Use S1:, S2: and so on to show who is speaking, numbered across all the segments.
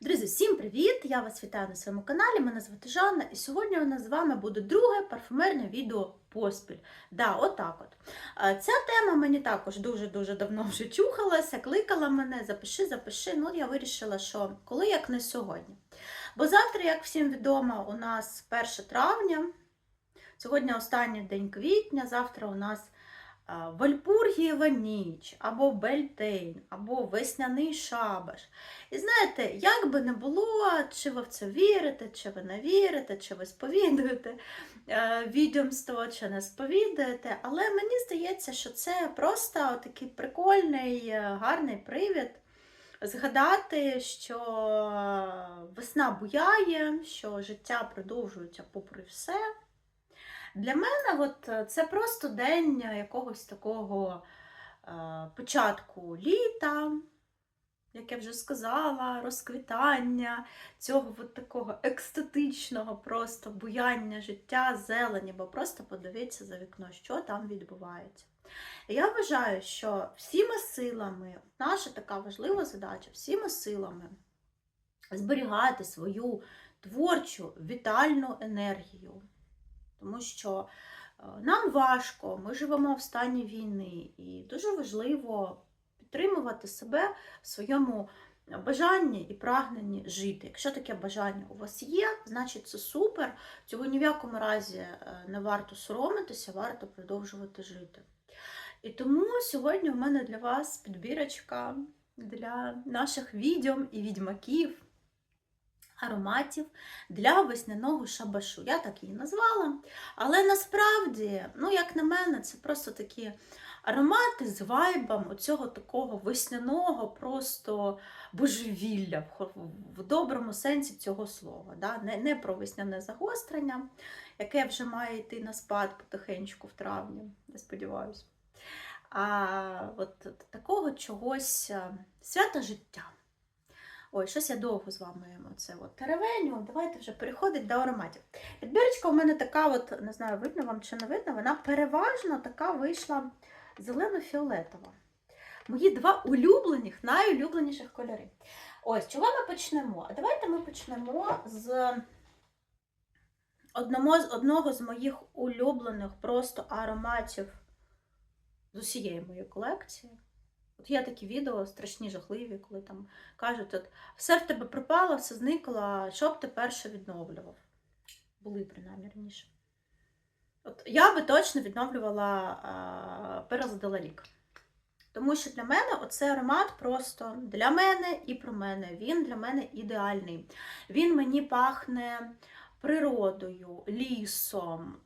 S1: Друзі, всім привіт! Я вас вітаю на своєму каналі. Мене звати Жанна, і сьогодні у нас з вами буде друге парфумерне відео поспіль. Да, отак от. Ця тема мені також дуже-дуже давно вже чухалася, кликала мене, запиши, запиши. Ну, я вирішила, що коли як не сьогодні. Бо завтра, як всім відомо, у нас 1 травня, сьогодні останній день квітня, завтра у нас Вальпургієва ніч, або Бельтейн, або Весняний шабаш. І знаєте, як би не було, чи ви в це вірите, чи ви не вірите, чи ви сповідуєте е, відьомство, чи не сповідуєте, але мені здається, що це просто такий прикольний, е, гарний привід згадати, що весна буяє, що життя продовжується попри все. Для мене от, е, це просто день якогось такого е, початку літа, як я вже сказала, розквітання, цього от такого екстатичного просто буяння життя, зелені, бо просто подивіться за вікно, що там відбувається. Я вважаю, що всіми силами, наша така важлива задача, всіми силами зберігати свою творчу, вітальну енергію. Тому що е, нам важко, ми живемо в стані війни, і дуже важливо підтримувати себе в своєму бажанні і прагненні жити. Якщо таке бажання у вас є, значить це супер. Цього ні в якому разі е, не варто соромитися, варто продовжувати жити. І тому сьогодні у мене для вас підбірочка для наших відьом і відьмаків. Ароматів для весняного шабашу. Я так її назвала. Але насправді, ну, як на мене, це просто такі аромати з вайбом оцього такого весняного просто божевілля в, доброму сенсі цього слова. Да? Не, не про весняне загострення, яке вже має йти на спад потихеньку в травні, я сподіваюся. А от такого чогось свята життя. Ой, щось я довго з вами оце от теревеню. Давайте вже переходить до ароматів. Підбірочка у мене така, от, не знаю, видно вам чи не видно, вона переважно така вийшла зелено-фіолетова. Мої два улюблених, найулюбленіших кольори. Ось, чого ми почнемо? А давайте ми почнемо з одного з моїх улюблених просто ароматів з усієї моєї колекції. От є такі відео страшні, жахливі, коли там кажуть, от все в тебе пропало, все зникло, що б ти перше відновлював? Були принаймні раніше. От я би точно відновлювала перезадалалік. Тому що для мене оцей аромат просто для мене і про мене. Він для мене ідеальний. Він мені пахне природою, лісом,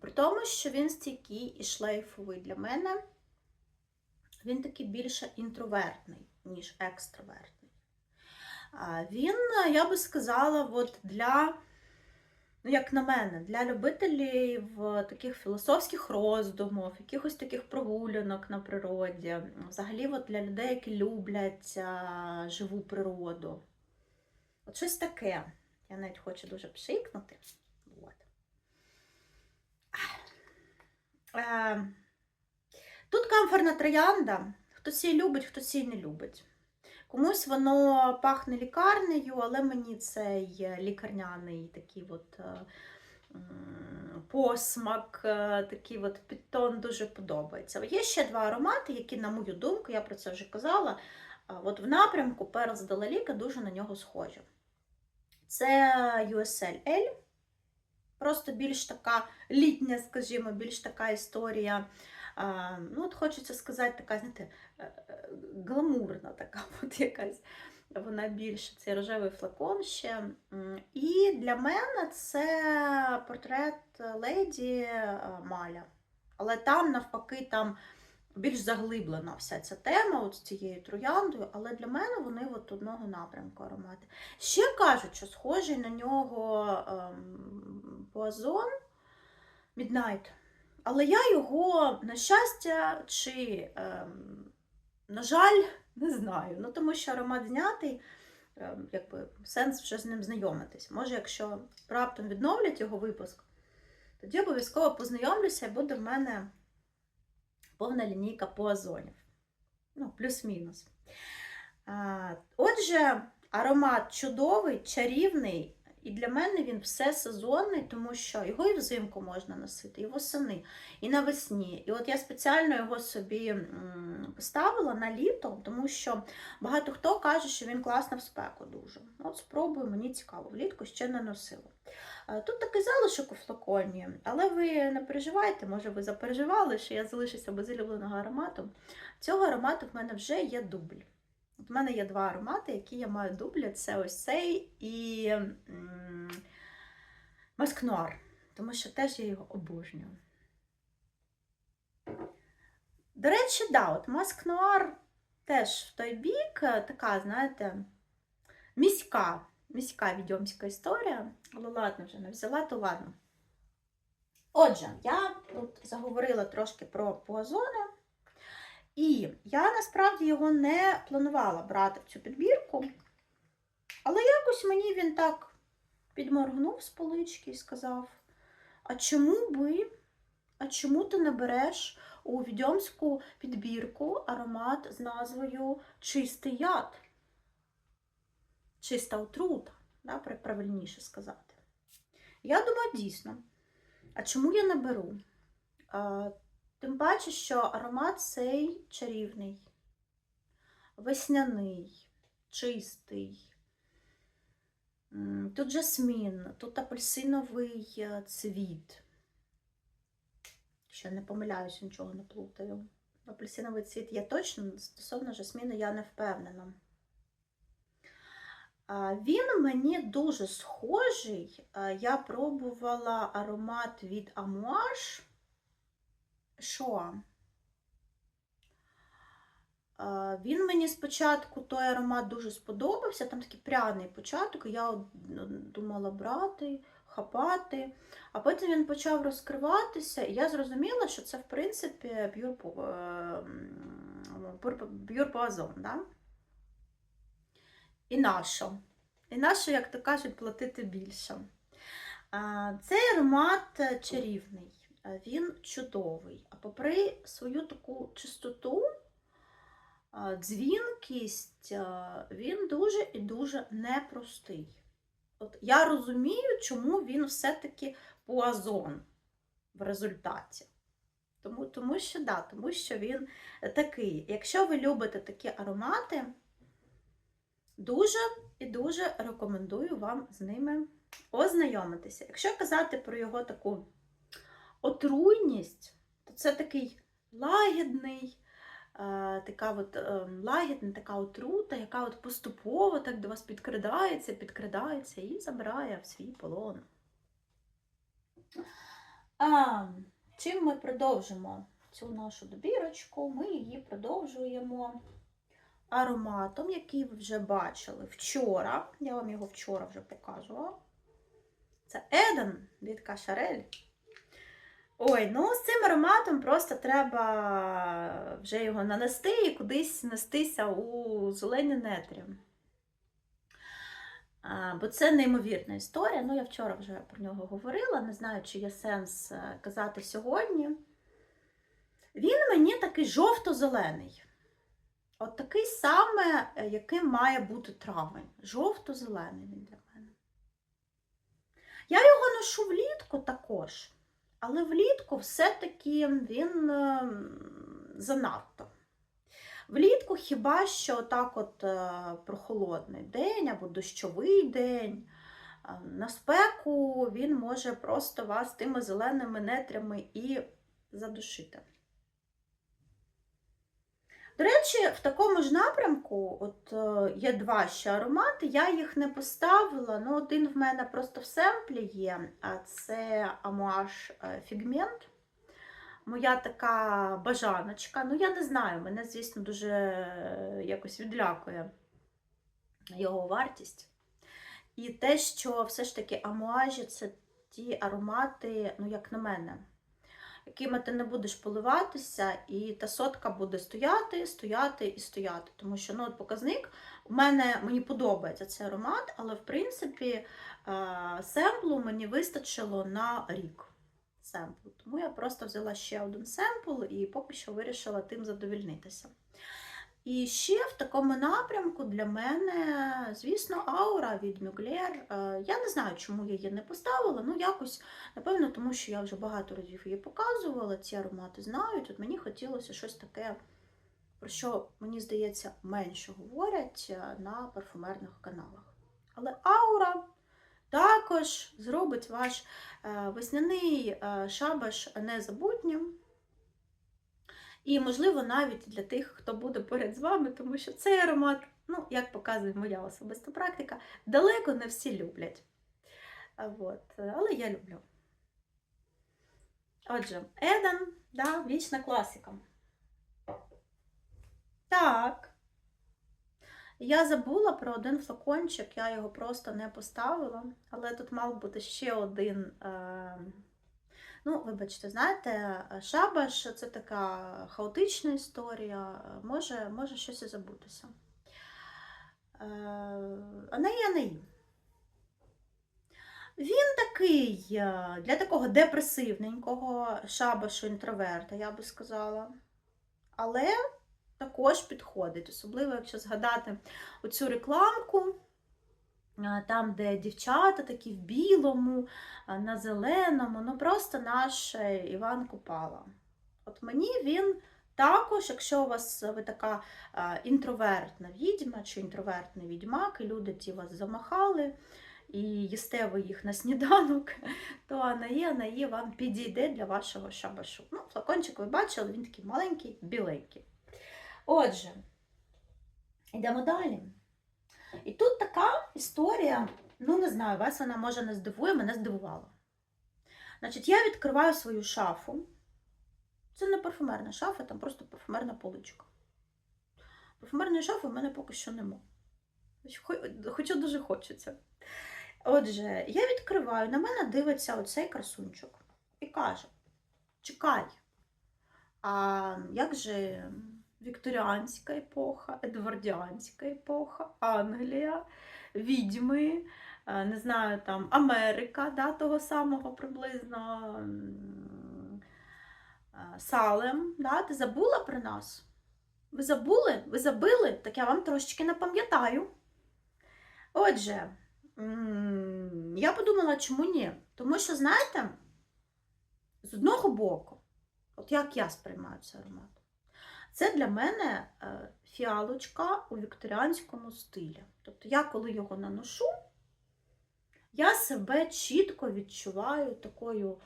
S1: при тому, що він стійкий і шлейфовий для мене він такий більше інтровертний, ніж екстравертний. Він, я би сказала, от для, ну, як на мене, для любителів таких філософських роздумів, якихось таких прогулянок на природі, взагалі от для людей, які люблять живу природу. От щось таке. Я навіть хочу дуже пшикнути. От. Е, Тут камфорна троянда. Хтось її любить, хтось її не любить. Комусь воно пахне лікарнею, але мені цей лікарняний такий от е, посмак, е, такий от підтон дуже подобається. Є ще два аромати, які, на мою думку, я про це вже казала, от в напрямку Перл Далаліка дуже на нього схожі. Це USL L. Просто більш така літня, скажімо, більш така історія. Ну, от Хочеться сказати, така, знаєте, е, гламурна така от якась. Вона більше цей рожевий флакон ще. І для мене це портрет леді Маля. Але там, навпаки, там більш заглиблена вся ця тема от з цією трояндою, але для мене вони от одного напрямку аромати. Ще кажуть, що схожий на нього ем, Пуазон Midnight. Але я його, на щастя, чи, ем, на жаль, не знаю. Ну, тому що аромат знятий, ем, якби сенс вже з ним знайомитись. Може, якщо раптом відновлять його випуск, тоді обов'язково познайомлюся і буде в мене повна лінійка по озонів. Ну, плюс-мінус. Отже, Аромат чудовий, чарівний, і для мене він все сезонний, тому що його і взимку можна носити, і восени, і навесні. І от я спеціально його собі поставила на літо, тому що багато хто каже, що він класно в спеку дуже. От спробую, мені цікаво, влітку ще не носила. Е, Тут такий залишок у флаконі, але ви не переживайте, може ви запереживали, що я залишуся без улюбленого аромату. Цього аромату в мене вже є дубль. От в мене є два аромати, які я маю дублі. Це ось цей і м, Маск Нуар, тому що теж я його обожнюю. До речі, да, от Маск Нуар теж в той бік е, така, знаєте, міська, міська відьомська історія. Але ладно, вже не взяла, то ладно. Отже, я тут заговорила трошки про пуазони. І я насправді його не планувала брати в цю підбірку, але якось мені він так підморгнув з полички і сказав: А чому би, а чому ти не береш у відьомську підбірку аромат з назвою Чистий яд? Чиста отрута, да, правильніше сказати. Я думаю, дійсно. А чому я не беру? Тим паче, що аромат цей чарівний, весняний, чистий. Тут жасмін, тут апельсиновий е, цвіт. Ще не помиляюсь, нічого не плутаю. Апельсиновий цвіт є точно, стосовно жасміну я не впевнена. Він мені дуже схожий. Я пробувала аромат від Amouage. Шоа. Він мені спочатку той аромат дуже сподобався, там такий пряний початок, і я ну, думала брати, хапати. А потім він почав розкриватися, і я зрозуміла, що це, в принципі, Po- е, да? І нащо? І нащо, як то кажуть, платити більше. Цей аромат е, чарівний, е, він чудовий. А попри свою таку чистоту, дзвінкість, він дуже і дуже непростий. От я розумію, чому він все-таки пуазон в результаті. Тому, тому що да, тому що він такий. Якщо ви любите такі аромати, дуже і дуже рекомендую вам з ними ознайомитися. Якщо казати про його таку отруйність, то це такий лагідний, е, така от, е, лагідна така отрута, яка от поступово так до вас підкрадається, підкрадається і забирає в свій полон. А, чим ми продовжимо цю нашу добірочку? Ми її продовжуємо ароматом, який ви вже бачили вчора. Я вам його вчора вже показувала. Це Еден від Кашарель. Ой, ну з цим ароматом просто треба вже його нанести і кудись нестися у зелені нетрі. А, Бо це неймовірна історія. Ну, я вчора вже про нього говорила, не знаю, чи є сенс е, казати сьогодні. Він мені такий жовто-зелений. От такий саме, е, яким має бути травень. Жовто-зелений він для мене. Я його ношу влітку також, але влітку все-таки він е, занадто. Влітку хіба що так от е, прохолодний день або дощовий день. е, На спеку він може просто вас тими зеленими нетрями і задушити. До речі, в такому ж напрямку от, е, є два ще аромати, я їх не поставила, ну один в мене просто в семплі є, а це Amouage Figment. Моя така бажаночка. Ну, я не знаю, мене, звісно, дуже е, якось відлякує його вартість. І те, що все ж таки амуажі це ті аромати, ну, як на мене, якими ти не будеш поливатися, і та сотка буде стояти, стояти і стояти. Тому що ну, от показник у мене мені подобається цей аромат, але в принципі е, семплу мені вистачило на рік. Семплу. Тому я просто взяла ще один семпл і поки що вирішила тим задовільнитися. І ще в такому напрямку для мене, звісно, аура від Мюглер. Я не знаю, чому я її не поставила. Ну, якось, напевно, тому що я вже багато разів її показувала, ці аромати знають. От мені хотілося щось таке, про що, мені здається, менше говорять е, на парфумерних каналах. Але аура також зробить ваш е, весняний е, шабаш незабутнім. І, можливо, навіть для тих, хто буде поряд з вами, тому що цей аромат, ну, як показує моя особиста практика, далеко не всі люблять. От. Але я люблю. Отже, Еден, да, вічна класика. Так. Я забула про один флакончик, я його просто не поставила, але тут мав бути ще один. Е... Ну, вибачте, знаєте, шабаш це така хаотична історія, може, може щось і забутися. Е... Анеї Анеї. Він такий е, для такого депресивненького шабашу інтроверта, я би сказала. Але також підходить, особливо, якщо згадати оцю рекламку, там, де дівчата такі в білому, на зеленому, ну просто наш е, Іван Купала. От мені він також, якщо у вас ви така інтровертна відьма чи інтровертний відьмак, і люди ті вас замахали, і їсте ви їх на сніданок, то Анаї Анаї вам підійде для вашого шабашу. Ну, флакончик ви бачили, він такий маленький, біленький. Отже, йдемо далі. І тут така історія, ну не знаю, вас вона може не здивує, мене здивувала. Значить, я відкриваю свою шафу. Це не парфумерна шафа, там просто парфумерна поличка. Парфумерної шафи в мене поки що нема. Хоча дуже хочеться. Отже, я відкриваю, на мене дивиться оцей красунчик і каже: Чекай, а як же вікторіанська епоха, едвардіанська епоха, Англія, відьми, е, не знаю, там Америка, да, того самого приблизно е, Салем. Да? Ти забула про нас? Ви забули? Ви забили? Так я вам трошечки напам'ятаю. Отже, я подумала, чому ні? Тому що, знаєте, з одного боку, от як я сприймаю цей аромат, це для мене е, фіалочка у вікторіанському стилі. Тобто я, коли його наношу, я себе чітко відчуваю такою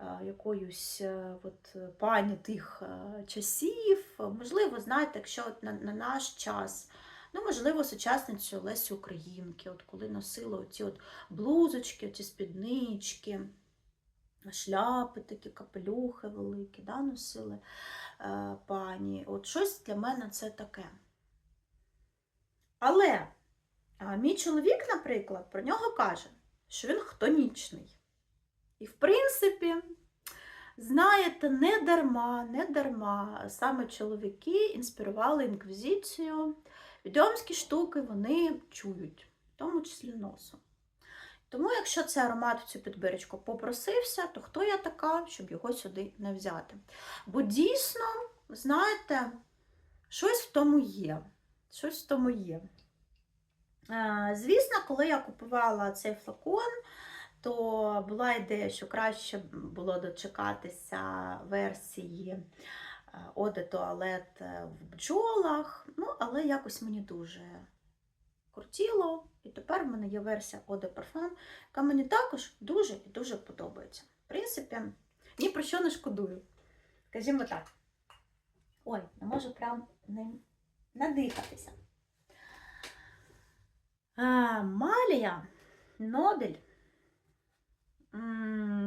S1: е, якоюсь е, от, пані тих часів. Можливо, знаєте, якщо от на, на наш час. Ну, можливо, сучасницю Лесі Українки, от коли носили оці от блузочки, оці спіднички, шляпи такі, капелюхи великі, да, носили. Е, пані. От щось для мене це таке. Але мій чоловік, наприклад, про нього каже, що він хтонічний. І, в принципі, знаєте, не дарма, не дарма саме чоловіки інспірували інквізицію. Відьомські штуки вони чують, в тому числі носом. Тому, якщо цей аромат в цю підбирочку попросився, то хто я така, щоб його сюди не взяти? Бо дійсно, знаєте, щось в тому є. Щось в тому є. Звісно, коли я купувала цей флакон, то була ідея, що краще було дочекатися версії Оде туалет в бджолах, ну, але якось мені дуже кортіло. І тепер в мене є версія Eau de Parfum, яка мені також дуже і дуже подобається. В принципі, ні про що не шкодую. Скажімо так. Ой, не можу прям ним надихатися. А, Малія Нобель.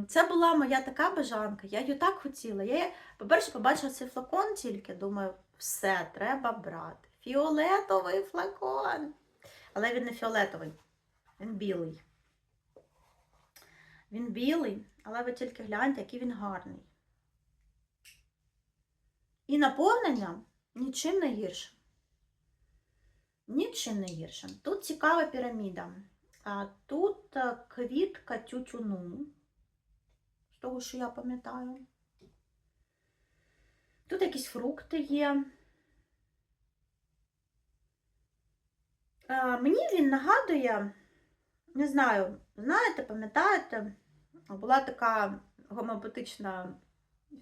S1: Це була моя така бажанка, я її так хотіла. Я, по-перше, побачила цей флакон тільки, думаю, все, треба брати. Фіолетовий флакон. Але він не фіолетовий, він білий. Він білий, але ви тільки гляньте, який він гарний. І наповнення нічим не гірше. Нічим не гірше. Тут цікава піраміда. А тут е, квітка тютюну, з того, що я пам'ятаю. Тут якісь фрукти є. Мені він нагадує, не знаю, знаєте, пам'ятаєте, була така гомеопатична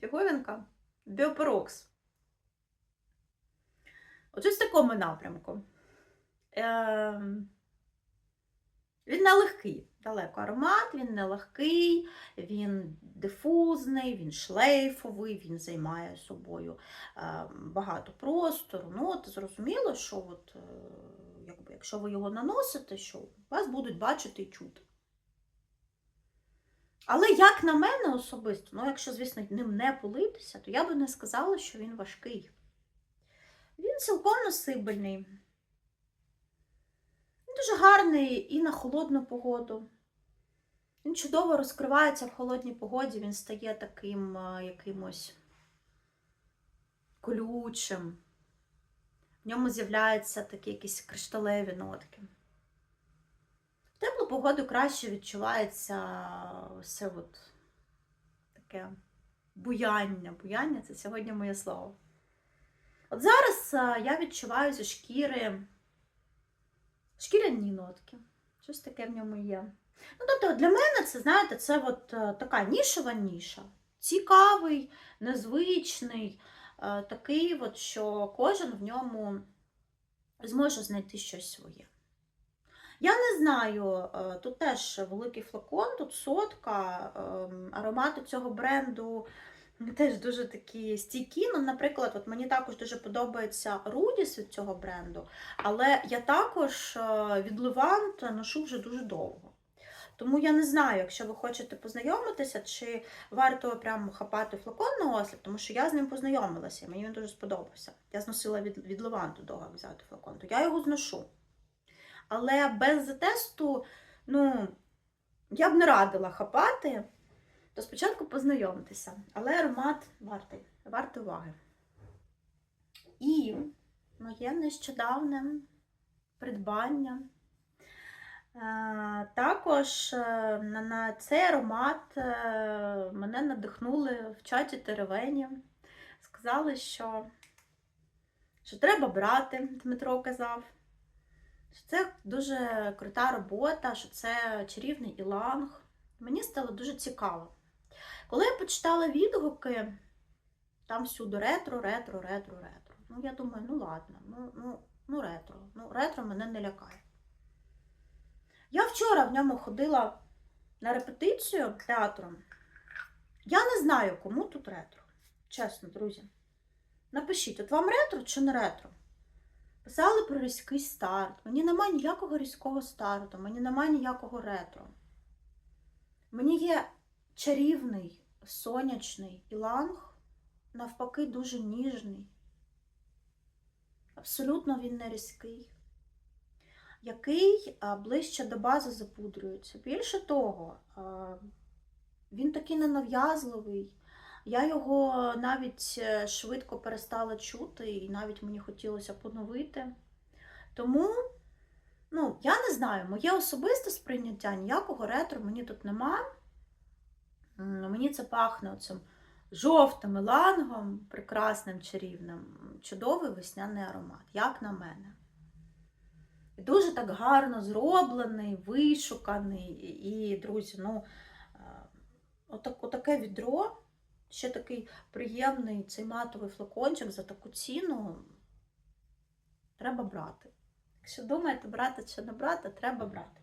S1: фіговінка Біоперокс. От в такому напрямку. Е, Він не легкий, далеко аромат, він не легкий, він дифузний, він шлейфовий, він займає собою е, багато простору. Ну, от зрозуміло, що от, е, якби, якщо ви його наносите, що вас будуть бачити і чути. Але як на мене особисто, ну якщо, звісно, ним не политися, то я би не сказала, що він важкий. Він цілком носибельний. Він дуже гарний і на холодну погоду. Він чудово розкривається в холодній погоді, він стає таким якимось колючим. В ньому з'являються такі якісь кришталеві нотки. В теплу погоду краще відчувається все от таке буяння. Буяння це сьогодні моє слово. От зараз я відчуваю зі шкіри шкіряні нотки. Щось таке в ньому є. Ну, тобто, для мене це, знаєте, це от е, така нішова ніша. Цікавий, незвичний, е, такий, от, що кожен в ньому зможе знайти щось своє. Я не знаю, е, тут теж великий флакон, тут сотка, ем, аромати цього бренду теж дуже такі стійкі. Ну, наприклад, от мені також дуже подобається Рудіс від цього бренду, але я також е, від Левант ношу вже дуже довго. Тому я не знаю, якщо ви хочете познайомитися, чи варто прямо хапати флакон на осліп, тому що я з ним познайомилася, і мені він дуже сподобався. Я зносила від, від Леванту довго взяти флакон, то я його зношу. Але без тесту, ну, я б не радила хапати, то спочатку познайомитися. Але аромат вартий, вартий уваги. І моє нещодавне придбання. Е, Також е, на, цей аромат е, мене надихнули в чаті Теревені. Сказали, що, що треба брати, Дмитро казав. Що це дуже крута робота, що це чарівний іланг. Мені стало дуже цікаво. Коли я почитала відгуки, там всюди ретро, ретро, ретро, ретро. Ну, я думаю, ну ладно, ну, ну, ну ретро. Ну, ретро мене не лякає. Я вчора в ньому ходила на репетицію театру. Я не знаю, кому тут ретро. Чесно, друзі. Напишіть, от вам ретро чи не ретро? Писали про різкий старт. Мені немає ніякого різкого старту, мені немає ніякого ретро. Мені є чарівний, сонячний іланг, навпаки, дуже ніжний. Абсолютно він не різкий, який ближче до бази запудрюється. Більше того, він такий ненав'язливий. Я його навіть е, швидко перестала чути, і навіть мені хотілося поновити. Тому, ну, я не знаю, моє особисте сприйняття ніякого ретро мені тут нема. Мені це пахне оцим жовтим лангом, прекрасним чарівним, чудовий весняний аромат, як на мене. Дуже так гарно зроблений, вишуканий. І, друзі, ну, е, отак, отаке відро, ще такий приємний цей матовий флакончик за таку ціну треба брати. Якщо думаєте, брати чи не брати, треба брати.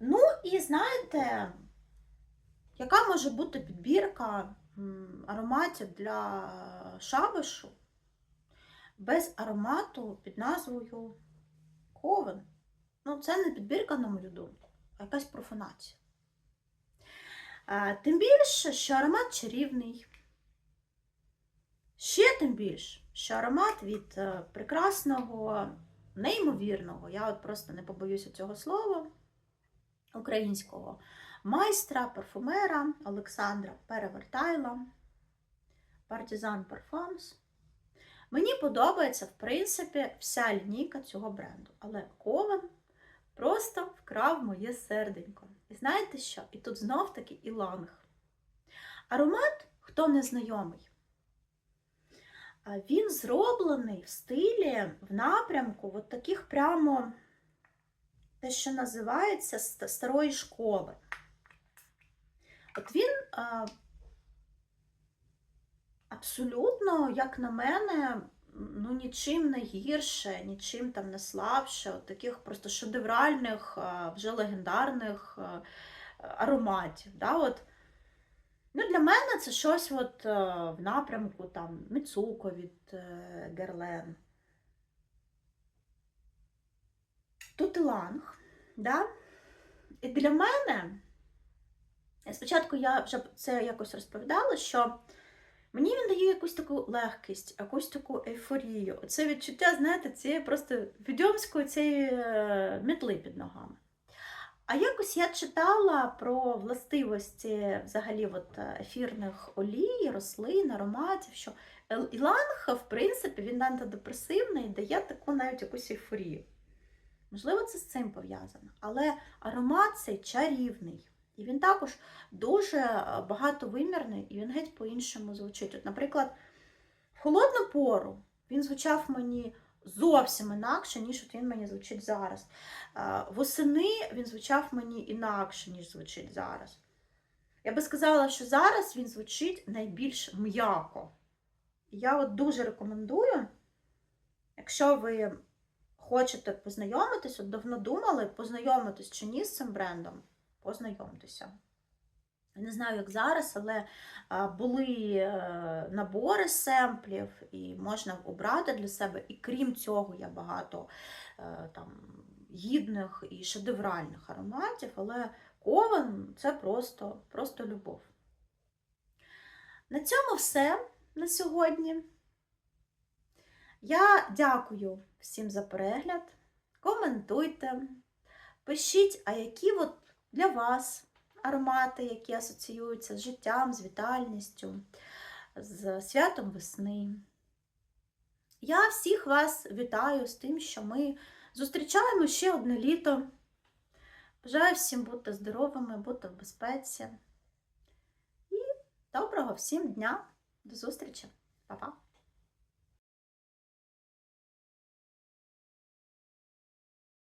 S1: Ну, і знаєте, яка може бути підбірка ароматів для шабишу без аромату під назвою Ковен? Ну, це не підбірка, на мою думку, а якась профанація. Тим більше, що аромат чарівний. Ще тим більше, що аромат від е, прекрасного, неймовірного, я от просто не побоюся цього слова, українського майстра, парфумера Олександра Перевертайла, Партизан Parfums. Мені подобається, в принципі, вся лінійка цього бренду. Але Ковен просто вкрав моє серденько. І знаєте що? І тут знов таки іланг. Аромат, хто не знайомий. Він зроблений в стилі, в напрямку от таких прямо те, що називається старої школи. От він абсолютно, як на мене, ну нічим не гірше, нічим там не слабше, от таких просто шедевральних, вже легендарних ароматів. Да? От, ну, для мене це щось от, е, в напрямку там, Міцуко від е, Герлен. Тут ланг. Да? І для мене, спочатку я вже це якось розповідала, що мені він дає якусь таку легкість, якусь таку ейфорію. Це відчуття, знаєте, цієї просто відьомської цієї е, мітли під ногами. А якось я читала про властивості взагалі от, ефірних олій, рослин, ароматів, що іланг, в принципі, він антидепресивний дає таку навіть якусь ейфорію. Можливо, це з цим пов'язано. Але аромат цей чарівний. І він також дуже е, багатовимірний, і він геть по-іншому звучить. От, наприклад, в холодну пору він звучав мені зовсім інакше, ніж от він мені звучить зараз. Е, Восени він звучав мені інакше, ніж звучить зараз. Я би сказала, що зараз він звучить найбільш м'яко. Я от дуже рекомендую, якщо ви хочете познайомитись, от давно думали, познайомитись чи ні з цим брендом, познайомтеся. Не знаю, як зараз, але були е, набори семплів, і можна обрати для себе. І крім цього, є багато е, там, гідних і шедевральних ароматів, але ковен це просто, просто любов. На цьому все на сьогодні. Я дякую всім за перегляд. Коментуйте, пишіть, а які от для вас аромати, які асоціюються з життям, з вітальністю, з святом весни. Я всіх вас вітаю з тим, що ми зустрічаємо ще одне літо. Бажаю всім бути здоровими, бути в безпеці. І доброго всім дня. До зустрічі. Па-па!